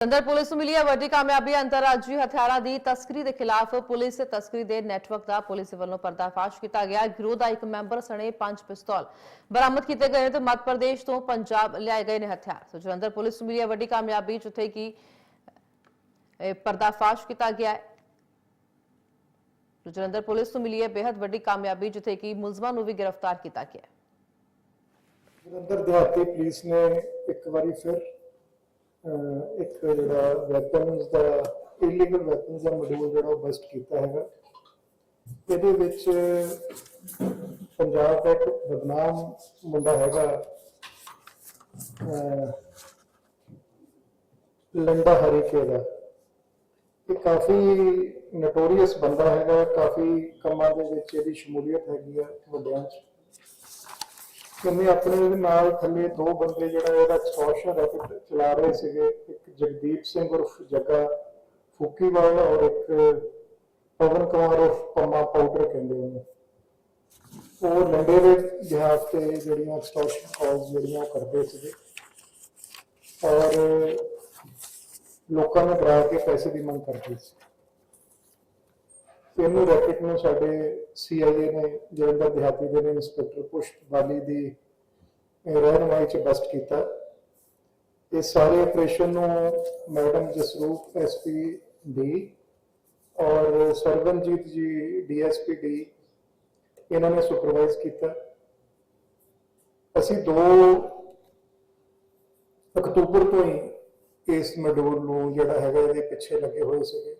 ਅੰਦਰ ਪੁਲਿਸ ਨੂੰ ਮਿਲੀ ਹੈ ਵੱਡੀ ਕਾਮਯਾਬੀ ਅੰਤਰਰਾਜੀ ਹਥਿਆਰਾਂ ਦੀ ਤਸਕਰੀ ਦੇ ਖਿਲਾਫ ਪੁਲਿਸ ਤਸਕਰੀ ਦੇ ਨੈਟਵਰਕ ਦਾ ਪੁਲਿਸ ਵੱਲੋਂ ਪਰਦਾਫਾਸ਼ ਕੀਤਾ ਗਿਆ। ਗਿਰੋਹ ਦਾ ਇੱਕ ਮੈਂਬਰ ਸਣੇ ਪੰਜ ਪਿਸਤੌਲ ਬਰਾਮਦ ਕੀਤੇ ਗਏ ਨੇ ਤੇ ਮੱਧ ਪ੍ਰਦੇਸ਼ ਤੋਂ ਪੰਜਾਬ ਲਿਆਏ ਗਏ ਨੇ ਹਥਿਆਰ। ਸੋ ਜਲੰਧਰ ਪੁਲਿਸ ਨੂੰ ਮਿਲੀ ਹੈ ਵੱਡੀ ਕਾਮਯਾਬੀ, ਜਿੱਥੇ ਕਿ ਪਰਦਾਫਾਸ਼ ਕੀਤਾ ਗਿਆ ਹੈ। ਜਲੰਧਰ ਪੁਲਿਸ ਨੂੰ ਮਿਲੀ ਹੈ ਬੇहद ਵੱਡੀ ਕਾਮਯਾਬੀ, ਜਿੱਥੇ ਕਿ ਮੁਲਜ਼ਮਾਂ ਨੂੰ ਵੀ ਗ੍ਰਿਫਤਾਰ ਕੀਤਾ ਗਿਆ ਜਲੰਧਰ ਦਿਹਾਤੀ ਪੁਲਿਸ ਨੇ ਇੱਕ ਵਾਰੀ ਫਿਰ ਇੱਕ ਜਿਹੜਾ ਵੈਪਨਸ ਦਾ ਇਲੀਗਲ ਵੈਪਨਸ ਦਾ ਮੋਡਿਊਲ ਜਿਹੜਾ ਬਸਟ ਕੀਤਾ ਹੈਗਾ। ਇਹਦੇ ਵਿੱਚ ਪੰਜਾਬ ਦਾ ਇੱਕ ਬਦਨਾਮ ਮੁੰਡਾ ਹੈਗਾ ਲੰਡਾ ਹਰੀਕੇ ਦਾ। ਇਹ ਕਾਫੀ ਨਟੋਰੀਅਸ ਬੰਦਾ ਹੈਗਾ, ਕਾਫੀ ਕੰਮਾਂ ਦੇ ਵਿੱਚ ਇਹਦੀ ਸ਼ਮੂਲੀਅਤ ਹੈਗੀ ਆ ਵੱਡਿਆਂ 'ਚ। ਕਿੰਨੇ ਆਪਣੇ ਨਾਲ ਥੱਲੇ ਦੋ ਬੰਦੇ ਜਿਹੜਾ ਇਹਦਾ ਐਕਸਟੋਰਸ਼ਨ ਰੈਕਟ ਚਲਾ ਰਹੇ ਸੀਗੇ। ਇੱਕ ਜਗਦੀਪ ਸਿੰਘ ਉਰਫ ਜੱਗਾ ਫੁੱਕੀਵਾਲ ਔਰ ਇੱਕ ਪਵਨ ਕੁਮਾਰ ਉਰਫ ਪੰਮਾ ਪਾਊਡਰ ਕਹਿੰਦੇ ਉਹਨੂੰ। ਉਹ ਲੰਡੇ ਦੇ ਜਹਾਜ਼ ਤੇ ਜਿਹੜੀਆਂ ਐਕਸਟੋਰਸ਼ਨ ਕਾਲਸ ਜਿਹੜੀਆਂ ਕਰਦੇ ਸੀਗੇ। ਔਰ ਲੋਕਾਂ ਨੂੰ ਡਰਾ ਕੇ ਪੈਸੇ ਦੀ ਮੰਗ ਕਰਦੇ ਸੀ। ਇਹਨੂੰ ਰੈਕਟ ਨੂੰ ਸਾਡੇ ਸੀਆਈਏ ਨੇ ਜਲੰਧਰ ਦਿਹਾਤੀ ਦੇ ਨੇ ਇੰਸਪੈਕਟਰ ਪੁਸ਼ਪ ਬਾਲੀ ਦੀ ਅਹ, ਚ ਬਸਟ ਕੀਤਾ। ਇਹ ਸਾਰੇ ਆਪਰੇਸ਼ਨ ਨੂੰ ਮੈਡਮ ਜਸਰੂਪ ਐਸਪੀ ਡੀ ਔਰ ਸਰਵਨਜੀਤ ਜੀ ਡੀਐਸਪੀ ਡੀ ਇਹਨਾਂ ਨੇ ਸੁਪਰਵਾਈਜ਼ ਕੀਤਾ। ਅਸੀਂ 2 ਅਕਤੂਬਰ ਤੋਂ ਹੀ ਇਸ ਮਡੂਲ ਨੂੰ ਜਿਹੜਾ ਹੈਗਾ ਇਹਦੇ ਪਿੱਛੇ ਲੱਗੇ ਹੋਏ ਸੀਗੇ।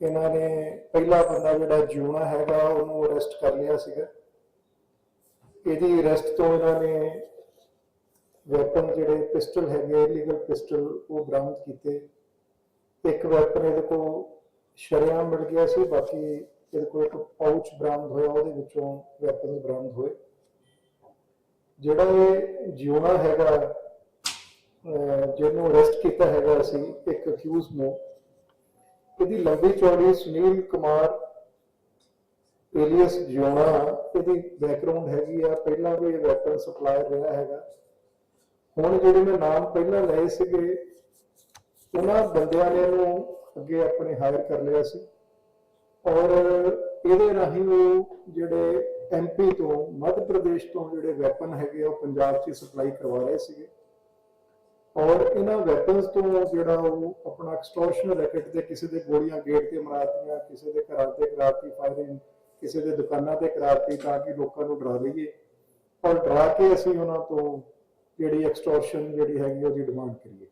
ਇਹਨਾਂ ਨੇ ਪਹਿਲਾ ਬੰਦਾ ਜਿਹੜਾ ਜਿਉਣਾ ਹੈਗਾ, ਉਹਨੂੰ ਅਰੈਸਟ ਕਰ ਲਿਆ ਸੀਗਾ। ਇਹਦੀ ਅਰੈਸਟ ਤੋਂ ਇਹਨਾਂ ਨੇ ਵੈਪਨ ਜਿਹੜੇ ਪਿਸਟਲ ਹੈਗੇ ਇਲੀਗਲ ਪਿਸਟਲ ਉਹ ਬਰਾਮਦ ਕੀਤੇ। ਇੱਕ ਵੈਪਨ ਇਹਦੇ ਕੋਲ ਸ਼ਰੇਆਮ ਮਿਲ ਗਿਆ ਸੀ, ਬਾਕੀ ਇਹਦੇ ਕੋਲ ਇੱਕ ਪਾਊਚ ਬਰਾਮਦ ਹੋਇਆ, ਉਹਦੇ ਵਿੱਚੋਂ ਵੈਪਨ ਬਰਾਮਦ ਹੋਏ। ਜਿਹੜਾ ਇਹ ਜਿਉਣਾ ਹੈਗਾ ਜਿਹਨੂੰ ਅਰੈਸਟ ਕੀਤਾ ਹੈਗਾ ਅਸੀਂ ਇੱਕ ਅਕਿਊਜ਼ ਨੂੰ ਇਹਦੀ ਲੰਬੀ ਚੌੜੀ ਸੁਨੀਲ ਕੁਮਾਰ ਏਲੀਅਸ ਜਿਉਣਾ ਇਹਦੀ ਬੈਕਗ੍ਰਾਉਂਡ ਹੈਗੀ ਆ। ਪਹਿਲਾਂ ਵੀ ਵੈਪਨ ਸਪਲਾਇਰ ਰਿਹਾ ਹੈਗਾ। ਹੁਣ ਜਿਹੜੇ ਮੈਂ ਨਾਮ ਪਹਿਲਾਂ ਲਏ ਸੀਗੇ ਉਹਨਾਂ ਬੰਦਿਆਂ ਨੇ ਇਹਨੂੰ ਅੱਗੇ ਆਪਣੇ ਹਾਇਰ ਕਰ ਲਿਆ ਸੀ। ਔਰ ਇਹਦੇ ਰਾਹੀਂ ਉਹ ਜਿਹੜੇ ਐਮਪੀ ਤੋਂ ਮੱਧ ਪ੍ਰਦੇਸ਼ ਤੋਂ ਜਿਹੜੇ ਵੈਪਨ ਹੈਗੇ ਆ, ਉਹ ਪੰਜਾਬ 'ਚ ਸਪਲਾਈ ਕਰਵਾ ਰਹੇ ਸੀਗੇ। ਔਰ ਇਹਨਾਂ ਵੈਪਨਸ ਤੋਂ ਜਿਹੜਾ ਉਹ ਆਪਣਾ ਐਕਸਟੋਰਸ਼ਨ ਰੈਕਟ ਤੇ ਕਿਸੇ ਦੇ ਗੋਲੀਆਂ ਗੇਟ ਤੇ ਮਾਰਤੀਆਂ, ਕਿਸੇ ਦੇ ਘਰਾਂ ਤੇ ਕਰਾਤੀ ਫਾਇਰਿੰਗ ਕਿਸੇ ਦੇ ਦੁਕਾਨਾਂ ਤੇ ਕਰਾਤੀ ਤਾਂ ਕਿ ਲੋਕਾਂ ਨੂੰ ਡਰਾ ਲਈਏ। ਔਰ ਡਰਾ ਕੇ ਅਸੀਂ ਉਹਨਾਂ ਤੋਂ ਜਿਹੜੀ ਐਕਸਟੋਰਸ਼ਨ ਜਿਹੜੀ ਹੈਗੀ ਉਹਦੀ ਡਿਮਾਂਡ ਕਰੀਏ।